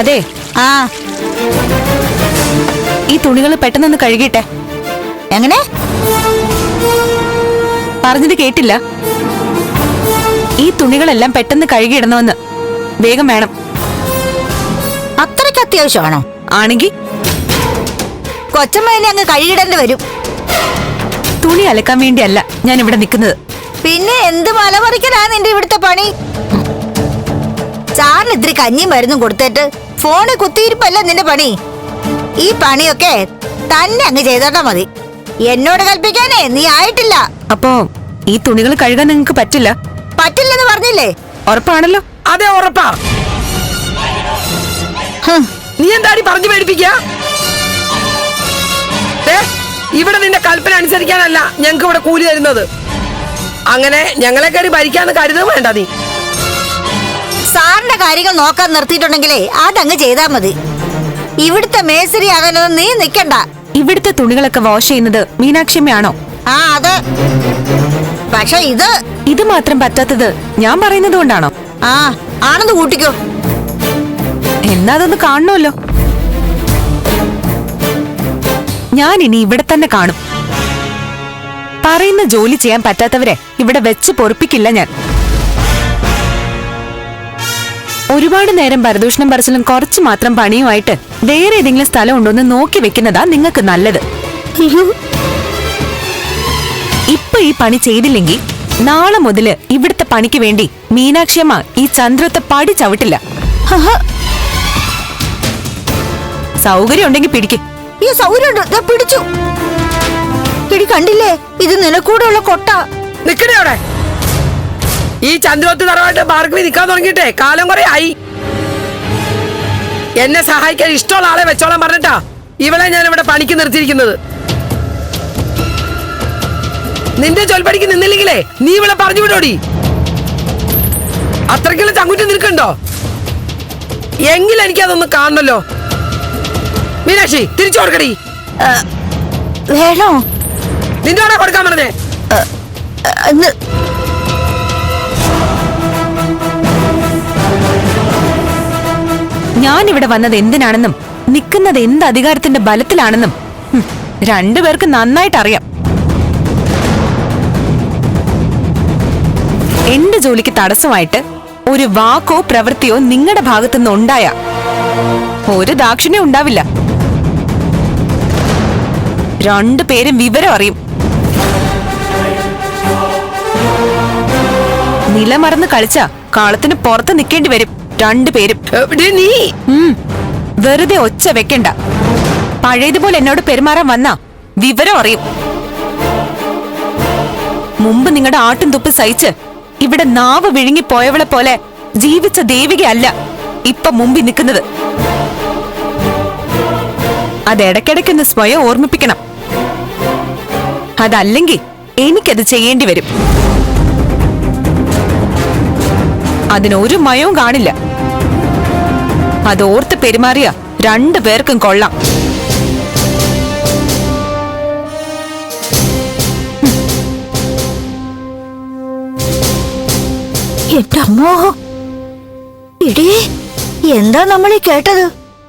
അതെ. ആ. ഈ തുണികൾ പെട്ടെന്നൊന്ന് കഴുകിട്ടെ എങ്ങനെ? പറഞ്ഞത് കേട്ടില്ല. ഈ തുണികളെല്ലാം പെട്ടെന്ന് കഴുകിയിടണമെന്ന് വേഗം വേണം. അത്രയ്ക്ക് അത്യാവശ്യമാണോ? ആണെങ്കിൽ കൊച്ചമ്മേനെ അങ്ങ് കഴുകിടേണ്ടി വരും. തുണി അലക്കാൻ വേണ്ടിയല്ല ഞാൻ ഇവിടെ നിൽക്കുന്നത്. പിന്നെ എന്ത് മലമറിക്കലാ നിന്റെ ഇവിടുത്തെ പണി? സാറിന് ഇത്തിരി കഞ്ഞിയും മരുന്നും കൊടുത്തിട്ട് ഫോണിൽ കുത്തിയിരിപ്പല്ല നിന്റെ പണി. ഈ പണിയൊക്കെ തന്നെ അങ്ങ് ചെയ്തോട്ടാ മതി. എന്നോട് കൽപ്പിക്കാനേ നീ ആയിട്ടില്ല. അപ്പോ ഈ തുണികൾ കഴുകാൻ നിങ്ങക്ക് പറ്റില്ല? പറ്റില്ലെന്ന് പറഞ്ഞില്ലേ? ഉറപ്പാണല്ലോ. അതെ ഉറപ്പാ. ഹും, നീ എന്താടി പറഞ്ഞു പേടിപ്പിക്ക? ഇവിടെ നിന്റെ കൽപ്പന അനുസരിക്കാനല്ല ഞങ്ങൾക്ക് ഇവിടെ കൂലി തരുന്നത്. അങ്ങനെ ഞങ്ങളെ കയറി ഭരിക്കാന്ന് കരുതും വേണ്ട നീ. സാറിന്റെ കാര്യങ്ങൾ നോക്കാൻ നിർത്തിയിട്ടുണ്ടെങ്കിലേ അതങ്ങ് ചെയ്താ മതി. ഇവിടുത്തെ മേസരി ആകാനൊന്നും നീ നിക്കണ്ട. ഇവിടുത്തെ തുണികളൊക്കെ വാഷ് ചെയ്യുന്നത് മീനാക്ഷിമ്മയാണോ ആ അത്. പക്ഷെ ഇത് ഇത് മാത്രം പറ്റാത്തത് ഞാൻ പറയുന്നത് കൊണ്ടാണോ? ആ ആണെന്ന് കൂട്ടിക്കോ. എന്നാ അതൊന്ന് കാണണമല്ലോ. ഞാൻ ഇനി ഇവിടെ തന്നെ കാണും. പറയുന്ന ജോലി ചെയ്യാൻ പറ്റാത്തവരെ ഇവിടെ വെച്ച് പൊറപ്പിക്കില്ല ഞാൻ. ഒരുപാട് നേരം പരദൂഷണം പറച്ചിലും കുറച്ച് മാത്രം പണിയുമായിട്ട് വേറെ ഏതെങ്കിലും സ്ഥലം ഉണ്ടോന്ന് നോക്കി വെക്കുന്നതാ നിങ്ങൾക്ക് നല്ലത്. ഇപ്പൊ ഈ പണി ചെയ്തില്ലെങ്കിൽ നാളെ മുതൽ ഇവിടുത്തെ പണിക്ക് വേണ്ടി മീനാക്ഷിയമ്മ ഈ ചന്ദ്രത്തെ പടി ചവിട്ടില്ല. ഹഹ, സൗകര്യം ഉണ്ടെങ്കിൽ പിടിക്ക്. ഈ പിടിച്ചു. കണ്ടില്ലേ? ഇത് നിനക്കൂടെയുള്ള കൊട്ട. നിക്കണേ അവിടെ. ഈ ചന്ദ്രോത്ത് തറവായിട്ട് പാർക്കിൽ നിൽക്കാൻ തുടങ്ങിയിട്ടേ. കാലം കുറെ ആയി. എന്നെ സഹായിക്കാൻ ഇഷ്ടമുള്ള ആളെ വെച്ചോളാൻ പറഞ്ഞിട്ടാ ഇവളെ ഞാൻ ഇവിടെ പണിക്ക് നിർത്തിയിരിക്കുന്നത്. നിന്റെ ചൊൽപ്പടിക്ക് നിന്നില്ലെങ്കിലേ നീ ഇവളെ പറഞ്ഞു വിടോടി. അത്രയ്ക്കുള്ള ചങ്കുറ്റി നിൽക്കണ്ടോ എങ്കിലും എനിക്കതൊന്ന് കാണണല്ലോ. മീനാക്ഷി തിരിച്ചു കൊടുക്കടി. വേണോ? നിന്റെ അവിടെ കൊടുക്കാൻ പറഞ്ഞേ. ഞാൻ ഇവിടെ വന്നത് എന്തിനാണെന്നും നിൽക്കുന്നത് എന്ത് അധികാരത്തിന്റെ ബലത്തിലാണെന്നും രണ്ടുപേർക്ക് നന്നായിട്ട് അറിയാം എന്റെ ജോലിക്ക് തടസ്സമായിട്ട് ഒരു വാക്കോ പ്രവൃത്തിയോ നിങ്ങളുടെ ഭാഗത്തുനിന്ന് ഉണ്ടായ ഒരു ദാക്ഷിണ്യം ഉണ്ടാവില്ല. രണ്ടു പേരും വിവരം അറിയും. നിലമറന്ന് കളിച്ച കാളത്തിന് പുറത്ത് നിൽക്കേണ്ടി വരും. രണ്ടുപേരും. നീ? വെറുതെ ഒച്ച വെക്കണ്ട. പഴയതുപോലെ എന്നോട് പെരുമാറാൻ വന്ന വിവരം അറിയും. മുമ്പ് നിങ്ങളുടെ ആട്ടും തുപ്പ് സഹിച്ച് ഇവിടെ നാവ് വിഴുങ്ങി പോയവളെ പോലെ ജീവിച്ച ദേവികയല്ല ഇപ്പൊ മുമ്പിൽ നിൽക്കുന്നത്. അത് ഇടയ്ക്കിടയ്ക്കൊന്ന് സ്വയം ഓർമ്മിപ്പിക്കണം. അതല്ലെങ്കിൽ എനിക്കത് ചെയ്യേണ്ടി വരും. അതിനൊരു മയവും കാണില്ല. അതോർത്ത് പെരുമാറിയ രണ്ടു പേർക്കും കൊള്ളാം. എന്താ നമ്മൾ ഈ കേട്ടത്?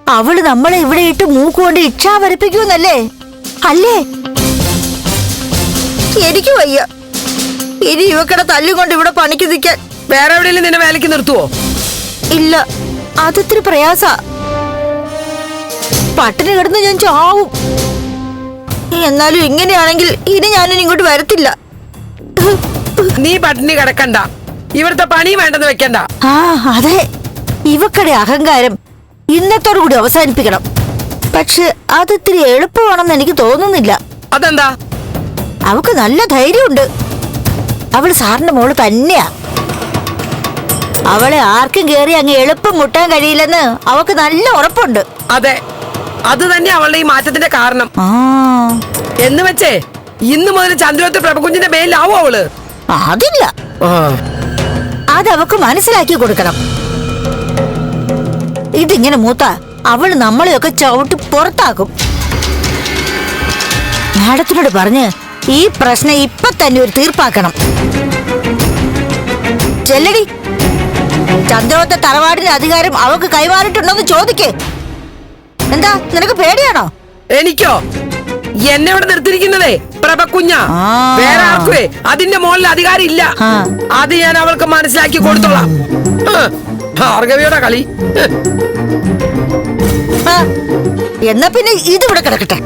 അവൾ നമ്മളെ ഇവിടെ ഇട്ട് മൂക്കുകൊണ്ട് ഇച്ഛാ വരപ്പിക്കൂന്നല്ലേ അല്ലേ? എനിക്ക് വയ്യ. ഇനി ഇവക്കടെ തല്ലുകൊണ്ട് ഇവിടെ പണിക്ക് നിൽക്കാൻ വേറെ എവിടെയെങ്കിലും നിന്നെ വേലയ്ക്ക് നിർത്തുവോ? ഇല്ല അതിത്തിരി പ്രയാസ. പട്ടിണി കിടന്ന് ഞാൻ ചാവും. എന്നാലും ഇങ്ങനെയാണെങ്കിൽ ഇനി ഞാനും ഇങ്ങോട്ട് വരത്തില്ല. നീ പട്ടിണി കിടക്കണ്ട. ഇവിടുത്തെ പണി വേണ്ടെന്ന് വെക്കണ്ട. ആ അതെ. ഇവക്കടെ അഹങ്കാരം ഇന്നത്തോടു കൂടി അവസാനിപ്പിക്കണം. പക്ഷെ അതിത്തിരി എളുപ്പമാണെന്ന് എനിക്ക് തോന്നുന്നില്ല. അതെന്താ? അവക്ക് നല്ല ധൈര്യമുണ്ട്. അവൾ സാറിന്റെ മോൾ തന്നെയാ. അവളെ ആർക്കും കേറി അങ്ങ് എളുപ്പം മുട്ടാൻ കഴിയില്ലെന്ന് അവക്ക് നല്ല ഉറപ്പുണ്ട്. അതെ അത് തന്നെ അവളുടെ ഈ മാറ്റത്തിന്റെ കാരണം. എന്ന് വെച്ചേ ഇന്ന് മുതൽ ചന്ദ്രോത്ത് പ്രഭകുഞ്ചിന്റെ മേലിലാവോ അവൾ? അതില്ല. അത് അവക്ക് മനസ്സിലാക്കി കൊടുക്കണം. ഇതിങ്ങനെ മൂത്ത അവൾ നമ്മളെയൊക്കെ ചവിട്ടി പുറത്താക്കും. മാഡത്തിനോട് പറഞ്ഞ് ഈ പ്രശ്നം ഇപ്പൊ തന്നെ ഒരു തീർപ്പാക്കണം. ചെല്ലടി. ചന്ദ്രോത്ത തറവാടിന്റെ അധികാരം അവക്ക് കൈമാറിയിട്ടുണ്ടോന്ന് ചോദിക്കേ. എന്താ? നിനക്ക് പേടിയാണോ? എനിക്കോ? എന്നെ ഇവിടെ നിർത്തിയിരിക്കുന്നതേ പ്രഭക്കുഞ്ഞ. വേറെ ആർക്കുവേ? അതിന്റെ മുകളിൽ അധികാരം ഇല്ല. അത് ഞാൻ അവൾക്ക് മനസ്സിലാക്കി കൊടുത്തോളാം. ഭാർഗവിയുടെ കളി. എന്നാ പിന്നെ ഇതിവിടെ കിടക്കട്ടെ.